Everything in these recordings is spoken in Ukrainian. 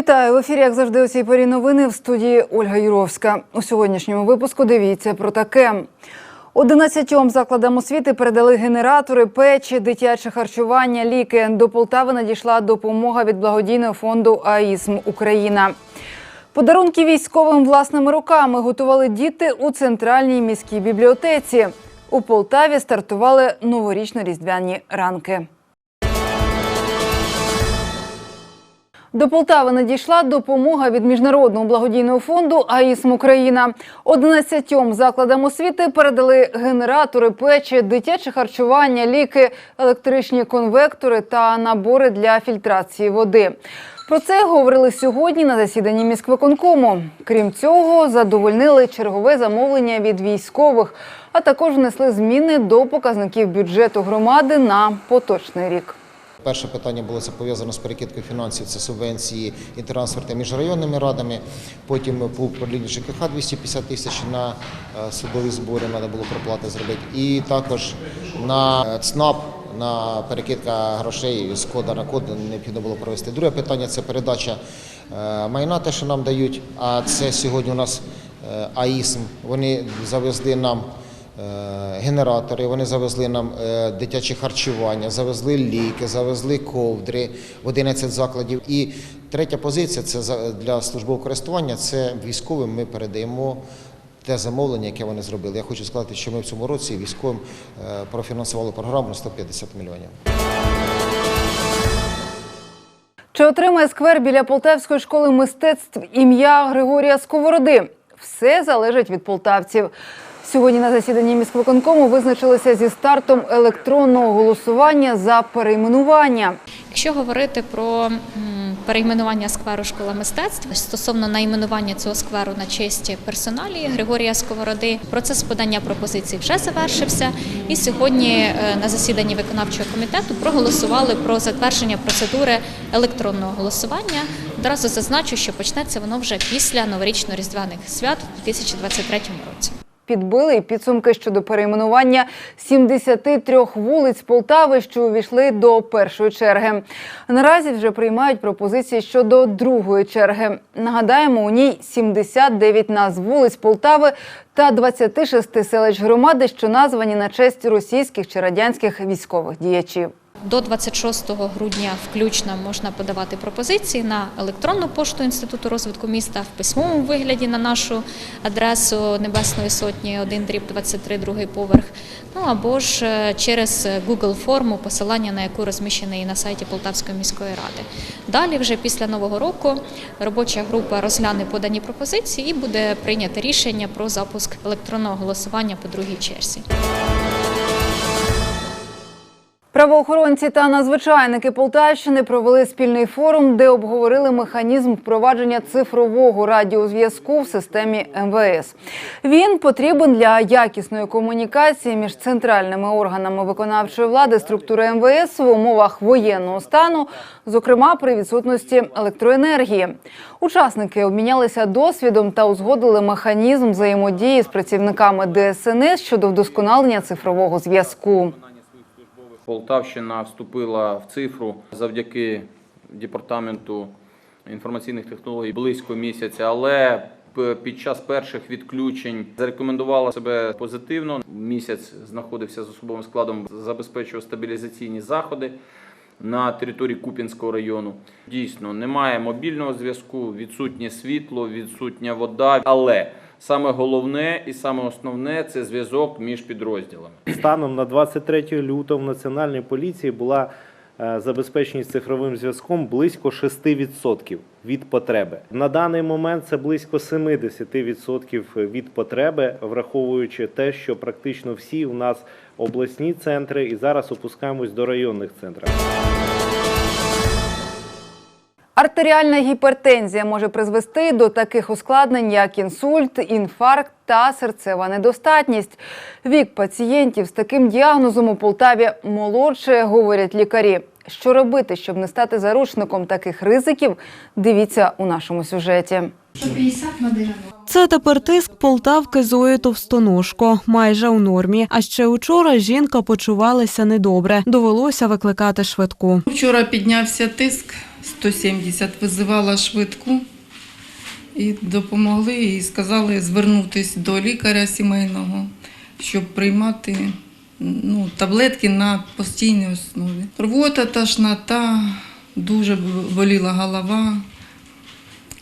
Вітаю в ефірі, як завжди, у цій порі новини в студії Ольга Юровська. У сьогоднішньому випуску дивіться про таке. 11 закладам освіти передали генератори, печі, дитяче харчування, ліки. До Полтави надійшла допомога від благодійного фонду АІСМ Україна. Подарунки військовим власними руками готували діти у центральній міській бібліотеці. У Полтаві стартували новорічно-різдвяні ранки. До Полтави надійшла допомога від міжнародного благодійного фонду АІСМ Україна. 11 закладам освіти передали генератори, печі, дитяче харчування, ліки, електричні конвектори та набори для фільтрації води. Про це говорили сьогодні на засіданні міськвиконкому. Крім цього, задовольнили чергове замовлення від військових, а також внесли зміни до показників бюджету громади на поточний рік. Перше питання було це пов'язано з перекидкою фінансів, це субвенції і трансферти між районними радами. Потім по управлінню ЖКХ 250 тисяч на е, судові збори треба було проплати зробити. І також на е, ЦНАП на перекидка грошей з кода на код необхідно було провести. Друге питання це передача е, майна, те, що нам дають. А це сьогодні у нас АІСМ. Вони завезли нам. Е, генератори, вони завезли нам е, дитяче харчування, завезли ліки, завезли ковдри в 11 закладів. І третя позиція це для службового користування. Це військовим ми передаємо те замовлення, яке вони зробили. Я хочу сказати, що ми в цьому році військовим е, профінансували програму на 150 мільйонів. Чи отримає сквер біля Полтавської школи мистецтв ім'я Григорія Сковороди? Все залежить від полтавців. Сьогодні на засіданні міськвиконкому визначилися зі стартом електронного голосування за перейменування. Якщо говорити про перейменування скверу школа мистецтв стосовно найменування цього скверу на честь персоналії Григорія Сковороди, процес подання пропозицій вже завершився. І сьогодні е, на засіданні виконавчого комітету проголосували про затвердження процедури електронного голосування. Одразу зазначу, що почнеться воно вже після новорічно-різдвяних свят у 2023 році. Підбили і підсумки щодо перейменування 73 вулиць Полтави, що увійшли до першої черги. Наразі вже приймають пропозиції щодо другої черги. Нагадаємо, у ній 79 назв вулиць Полтави та 26 селищ громади, що названі на честь російських чи радянських військових діячів. До 26 грудня включно можна подавати пропозиції на електронну пошту Інституту розвитку міста в письмовому вигляді на нашу адресу Небесної Сотні 1 дріб 23, другий поверх. Ну або ж е, через Google форму, посилання на яку розміщене і на сайті Полтавської міської ради. Далі, вже після нового року, робоча група розгляне подані пропозиції і буде прийнято рішення про запуск електронного голосування по другій черзі. Правоохоронці та надзвичайники Полтавщини провели спільний форум, де обговорили механізм впровадження цифрового радіозв'язку в системі МВС. Він потрібен для якісної комунікації між центральними органами виконавчої влади структури МВС в умовах воєнного стану, зокрема при відсутності електроенергії. Учасники обмінялися досвідом та узгодили механізм взаємодії з працівниками ДСНС щодо вдосконалення цифрового зв'язку. Полтавщина вступила в цифру завдяки департаменту інформаційних технологій близько місяця, але під час перших відключень зарекомендувала себе позитивно. Місяць знаходився з особовим складом, забезпечував стабілізаційні заходи на території Куп'янського району. Дійсно, немає мобільного зв'язку, відсутнє світло, відсутня вода, але саме головне і саме основне це зв'язок між підрозділами. Станом на 23 лютого в Національній поліції була е, забезпеченість цифровим зв'язком близько 6% від потреби. На даний момент це близько 70% від потреби, враховуючи те, що практично всі у нас обласні центри, і зараз опускаємось до районних центрів. Артеріальна гіпертензія може призвести до таких ускладнень, як інсульт, інфаркт та серцева недостатність. Вік пацієнтів з таким діагнозом у Полтаві молодше, говорять лікарі. Що робити, щоб не стати заручником таких ризиків? Дивіться у нашому сюжеті. Це тепер тиск полтавки Зої Товстоножко, майже у нормі. А ще учора жінка почувалася недобре. Довелося викликати швидку. Вчора піднявся тиск 170, визивала швидку і допомогли, і сказали звернутися до лікаря сімейного, щоб приймати ну, таблетки на постійній основі. Рвота, тошнота, дуже боліла голова.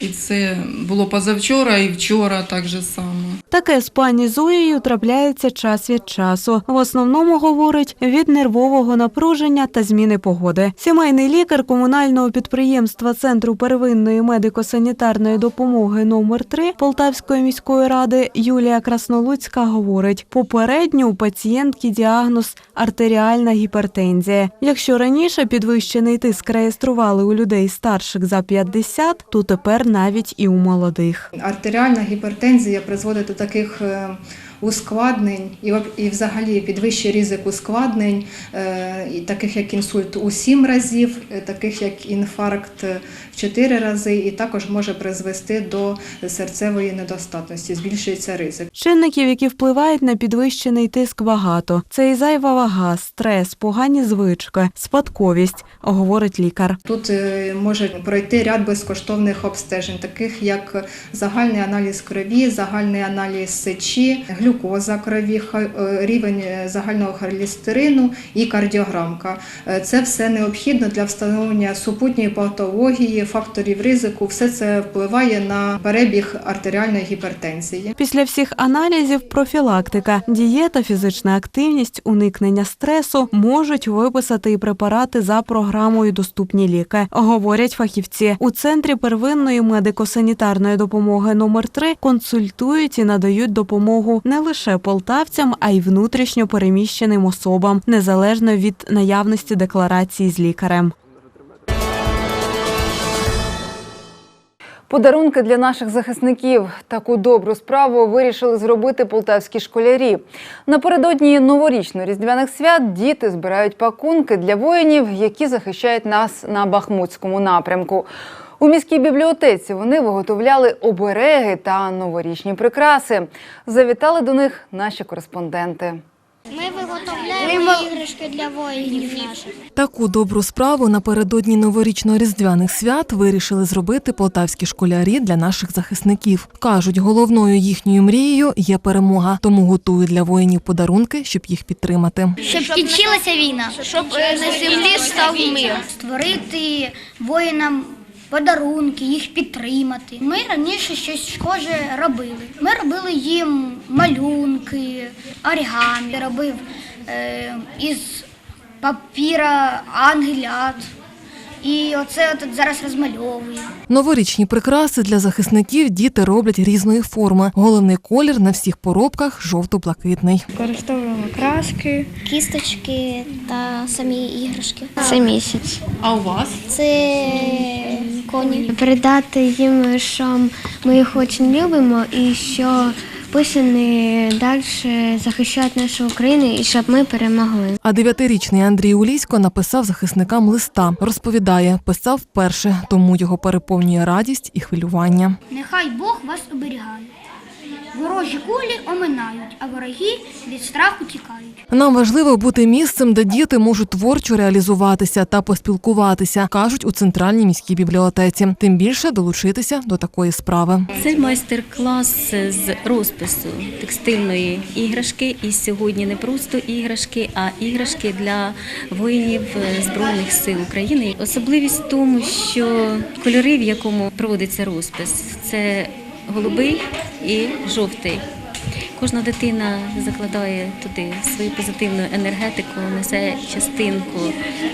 І це було позавчора і вчора так же само. Таке з пані Зоєю трапляється час від часу. В основному говорить від нервового напруження та зміни погоди. Сімейний лікар комунального підприємства Центру первинної медико-санітарної допомоги номер 3 Полтавської міської ради Юлія Краснолуцька говорить: попередньо у пацієнтки діагноз артеріальна гіпертензія. Якщо раніше підвищений тиск реєстрували у людей старших за 50, то тепер навіть і у молодих. Артеріальна гіпертензія призводить таких е, ускладнень і, і взагалі підвищує ризик ускладнень, е, таких як інсульт у 7 разів, е, таких як інфаркт е, в 4 рази, і також може призвести до серцевої недостатності, збільшується ризик. Чинників, які впливають на підвищений тиск, багато. Це і зайва вага, стрес, погані звички, спадковість, говорить лікар. Тут може пройти ряд безкоштовних обстежень, таких як загальний аналіз крові, загальний аналіз сечі, глюкоза крові, е, рівень е, загального холестерину і кардіограмка. Е, Це все необхідно для встановлення супутньої патології, факторів ризику. Все це впливає на перебіг артеріальної гіпертензії. Після всіх аналізів профілактика, дієта, фізична активність, уникнення стресу можуть виписати і препарати за програмою Доступні ліки, говорять фахівці. У центрі первинної медико-санітарної допомоги номер 3 консультують і надають допомогу не лише полтавцям, а й внутрішньо переміщеним особам, незалежно від наявності декларації з лікарем. Подарунки для наших захисників. Таку добру справу вирішили зробити полтавські школярі. Напередодні новорічно-різдвяних свят діти збирають пакунки для воїнів, які захищають нас на Бахмутському напрямку. У міській бібліотеці вони виготовляли обереги та новорічні прикраси. Завітали до них наші кореспонденти. Ми виготовляємо іграшки для воїнів наших. Таку добру справу напередодні новорічно-різдвяних свят вирішили зробити полтавські школярі для наших захисників. Кажуть, головною їхньою мрією є перемога, тому готують для воїнів подарунки, щоб їх підтримати. Щоб кінчилася війна, щоб на землі став мир. Створити воїнам подарунки, їх підтримати. Ми раніше щось схоже робили. Ми робили їм малюнки, орігамі, робив е, із папіра ангелят. І оце от зараз розмальовую. Новорічні прикраси для захисників діти роблять різної форми. Головний колір на всіх поробках жовто-блакитний. Використовуємо краски, кісточки та самі іграшки. Це місяць. А у вас? Це коні. передати їм, що ми їх дуже любимо і що пусть вони далі захищають нашу Україну і щоб ми перемогли. А дев'ятирічний Андрій Улісько написав захисникам листа. Розповідає, писав вперше, тому його переповнює радість і хвилювання. Нехай Бог вас оберігає. Ворожі кулі оминають, а вороги від страху тікають. Нам важливо бути місцем, де діти можуть творчо реалізуватися та поспілкуватися, кажуть у центральній міській бібліотеці. Тим більше долучитися до такої справи. Це майстер-клас з розпису текстильної іграшки. І сьогодні не просто іграшки, а іграшки для воїнів Збройних сил України. Особливість в тому, що кольори, в якому проводиться розпис, це голубий і жовтий. Кожна дитина закладає туди свою позитивну енергетику, несе частинку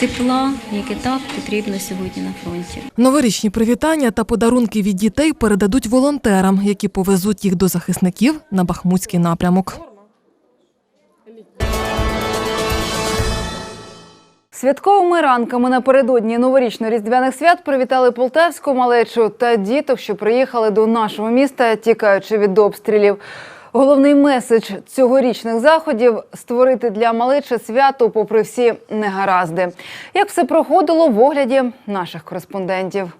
тепла, яке так потрібно сьогодні на фронті. Новорічні привітання та подарунки від дітей передадуть волонтерам, які повезуть їх до захисників на Бахмутський напрямок. Святковими ранками напередодні новорічно-різдвяних свят привітали полтавську малечу та діток, що приїхали до нашого міста, тікаючи від обстрілів. Головний меседж цьогорічних заходів створити для малечі свято, попри всі негаразди. Як все проходило в огляді наших кореспондентів.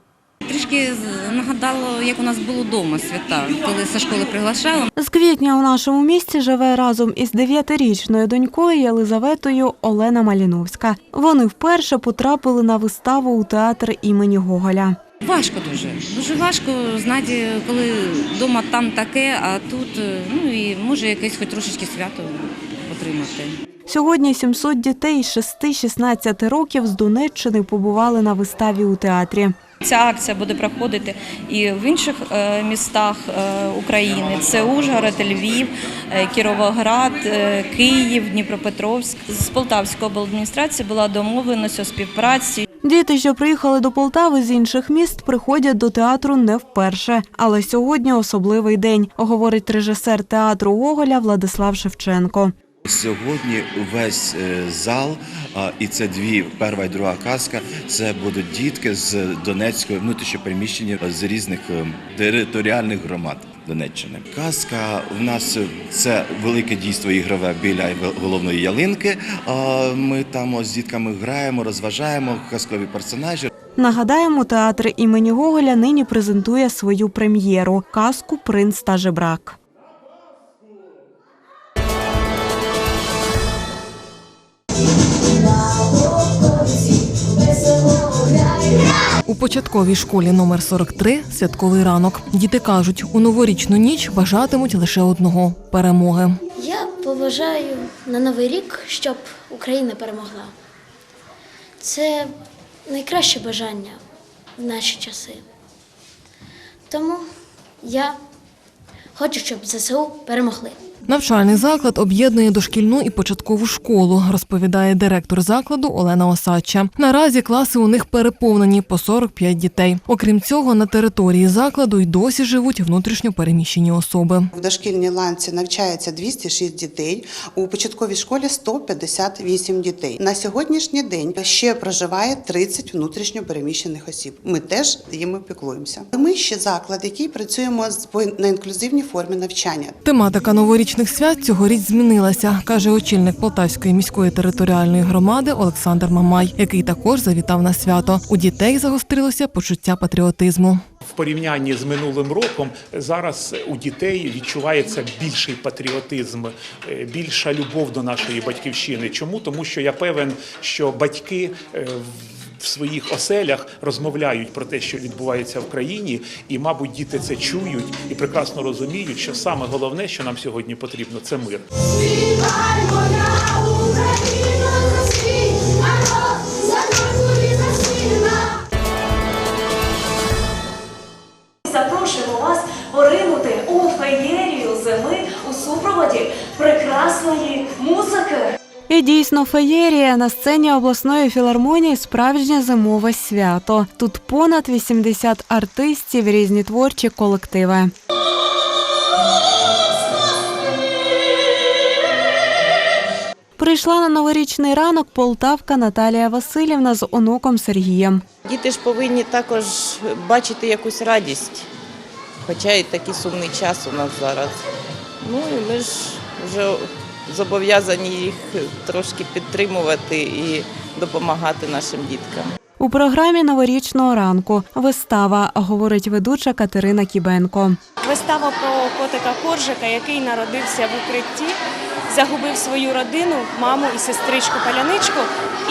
Трішки нагадало, як у нас було вдома свята, коли зі школи приглашали. З квітня у нашому місті живе разом із дев'ятирічною донькою Єлизаветою Олена Маліновська. Вони вперше потрапили на виставу у театр імені Гоголя. Важко дуже. Дуже важко знати, коли вдома там таке, а тут е, ну і може якесь хоч трошечки свято отримати. Сьогодні 700 дітей з 6-16 років з Донеччини побували на виставі у театрі. Ця акція буде проходити і в інших е, містах е, України. Це Ужгород, Львів, е, Кіровоград, Київ, Дніпропетровськ. З Полтавської обладміністрації була домовленість у співпраці. Діти, що приїхали до Полтави з інших міст, приходять до театру не вперше. Але сьогодні особливий день, говорить режисер театру Гоголя Владислав Шевченко. Сьогодні весь е, зал, і це дві перша і друга казка. Це будуть дітки з Донецької внутрішньопереміщені з різних е, територіальних громад Донеччини. Казка в нас е, це велике дійство ігрове біля головної ялинки. Ми там з дітками граємо, розважаємо казкові персонажі. Нагадаємо, театр імені Гоголя нині презентує свою прем'єру казку Принц та жебрак. У початковій школі номер 43 святковий ранок. Діти кажуть, у новорічну ніч бажатимуть лише одного перемоги. Я побажаю на Новий рік, щоб Україна перемогла. Це найкраще бажання в наші часи. Тому я хочу, щоб ЗСУ перемогли. Навчальний заклад об'єднує дошкільну і початкову школу, розповідає директор закладу Олена Осадча. Наразі класи у них переповнені по 45 дітей. Окрім цього, на території закладу й досі живуть внутрішньо переміщені особи. В дошкільній ланці навчається 206 дітей, у початковій школі 158 дітей. На сьогоднішній день ще проживає 30 внутрішньо переміщених осіб. Ми теж їм піклуємося. Ми ще заклад, який працюємо на інклюзивній формі навчання. Тематика новорічних свят цьогоріч змінилася, каже очільник Полтавської міської територіальної громади Олександр Мамай, який також завітав на свято. У дітей загострилося почуття патріотизму. В порівнянні з минулим роком зараз у дітей відчувається більший патріотизм, е, більша любов до нашої батьківщини. Чому? Тому що я певен, що батьки е, в- своїх оселях розмовляють про те, що відбувається в країні, і, мабуть, діти це чують і прекрасно розуміють, що саме головне, що нам сьогодні потрібно, це мир. Запрошуємо вас поринути у феєрію зими у супроводі прекрасної музики. Дійсно феєрія на сцені обласної філармонії справжнє зимове свято. Тут понад 80 артистів, різні творчі колективи. Прийшла на новорічний ранок полтавка Наталія Васильівна з онуком Сергієм. Діти ж повинні також бачити якусь радість, хоча і такий сумний час у нас зараз. Ну і ми ж вже зобов'язані їх трошки підтримувати і допомагати нашим діткам. У програмі новорічного ранку вистава, говорить ведуча Катерина Кібенко. Вистава про котика Коржика, який народився в укритті, загубив свою родину, маму і сестричку Паляничку,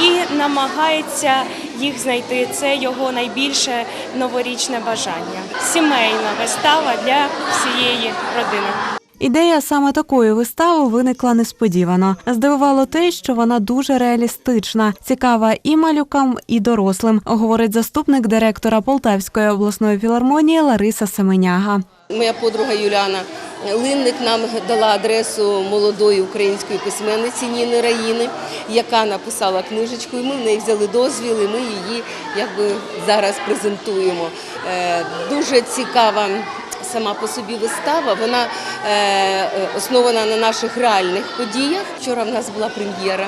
і намагається їх знайти. Це його найбільше новорічне бажання. Сімейна вистава для всієї родини. Ідея саме такої вистави виникла несподівано. Здивувало те, що вона дуже реалістична, цікава і малюкам, і дорослим, говорить заступник директора Полтавської обласної філармонії Лариса Семеняга. Моя подруга Юляна Линник нам дала адресу молодої української письменниці Ніни Раїни, яка написала книжечку, і ми в неї взяли дозвіл, і ми її якби зараз презентуємо. Е, Дуже цікава сама по собі вистава. Вона е, основана на наших реальних подіях. Вчора в нас була прем'єра.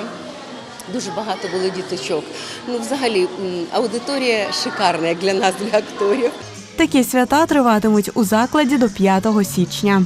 Дуже багато було діточок. Ну, взагалі, аудиторія шикарна як для нас, для акторів. Такі свята триватимуть у закладі до 5 січня.